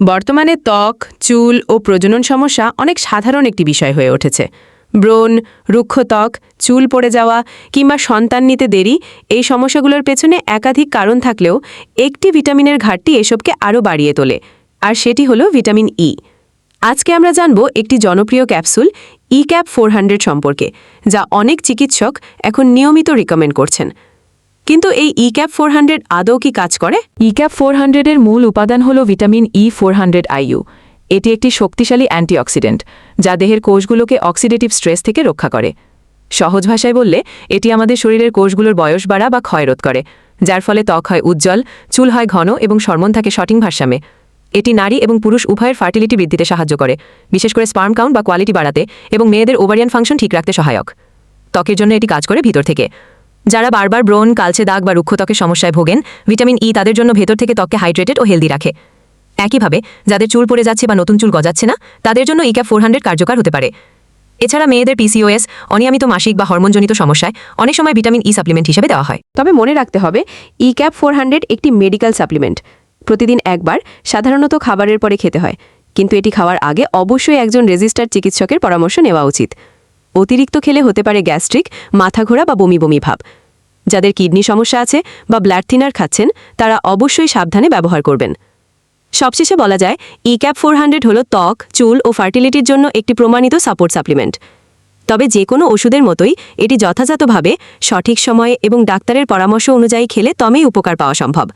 বর্তমানে ত্বক, চুল ও প্রজনন সমস্যা অনেক সাধারণ একটি বিষয় হয়ে উঠেছে। ব্রণ, রুক্ষ ত্বক, চুল পড়ে যাওয়া কিংবা সন্তান নিতে দেরি, এই সমস্যাগুলোর পেছনে একাধিক কারণ থাকলেও একটি ভিটামিনের ঘাটতি এসবকে আরও বাড়িয়ে তোলে, আর সেটি হলো ভিটামিন ই আজকে আমরা জানব একটি জনপ্রিয় ক্যাপসুল ই ক্যাপ ফোর সম্পর্কে, যা অনেক চিকিৎসক এখন নিয়মিত রিকমেন্ড করছেন। কিন্তু এই ই ক্যাপ ফোর হান্ড্রেড আদৌ কি কাজ করে? ইক্যাপ ফোর হান্ড্রেডের মূল উপাদান হল vitamin E four hundred IU এটি একটি শক্তিশালী অ্যান্টিঅক্সিডেন্ট, যা দেহের কোষগুলোকে অক্সিডেটিভ স্ট্রেস থেকে রক্ষা করে। সহজ ভাষায় বললে, এটি আমাদের শরীরের কোষগুলোর বয়স বাড়া বা ক্ষয়রোধ করে, যার ফলে ত্বক হয় উজ্জ্বল, চুল হয় ঘন এবং সরমন থাকে সঠিক ভারসাম্যে। এটি নারী এবং পুরুষ উভয়ের ফার্টিলিটি বৃদ্ধিতে সাহায্য করে, বিশেষ করে স্পার্ম কাউন্ট বা কোয়ালিটি বাড়াতে এবং মেয়েদের ওভারিয়ান ফাংশন ঠিক রাখতে সহায়ক। ত্বকের জন্য এটি কাজ করে ভিতর থেকে। যারা বারবার ব্রণ, কালচে দাগ বা রুক্ষ ত্বকের সমস্যায় ভোগেন, ভিটামিন ই তাদের জন্য ভেতর থেকে ত্বককে হাইড্রেটেড ও হেলদি রাখে। একইভাবে, যাদের চুল পড়ে যাচ্ছে বা নতুন চুল গজাচ্ছে না, তাদের জন্য ইক্যাপ ফোর হান্ড্রেড কার্যকর হতে পারে। এছাড়া মেয়েদের পিসিওএস অনিয়মিত মাসিক বা হরমোনজনিত সমস্যায় অনেক সময় ভিটামিন ই সাপ্লিমেন্ট হিসেবে দেওয়া হয়। তবে মনে রাখতে হবে ই ক্যাপ ফোর হান্ড্রেড একটি মেডিকেল সাপ্লিমেন্ট প্রতিদিন একবার, সাধারণত খাবারের পরে খেতে হয়। কিন্তু এটি খাওয়ার আগে অবশ্যই একজন রেজিস্টার্ড চিকিৎসকের পরামর্শ নেওয়া উচিত। অতিরিক্ত খেলে হতে পারে গ্যাস্ট্রিক মাথা ঘোরা বা বমি বমি ভাব। যাদের কিডনি সমস্যা আছে বা ব্লাড থিনার খাচ্ছেন, তারা অবশ্যই সাবধানে ব্যবহার করবেন। সবশেষে বলা যায় ই ক্যাপ ফোর হান্ড্রেড হল ত্বক, চুল ও ফার্টিলিটির জন্য একটি প্রমাণিত সাপোর্ট সাপ্লিমেন্ট। তবে যে কোনো ওষুধের মতোই এটি যথাযথভাবে, সঠিক সময়ে এবং ডাক্তারের পরামর্শ অনুযায়ী খেলে তবেই উপকার পাওয়া সম্ভব।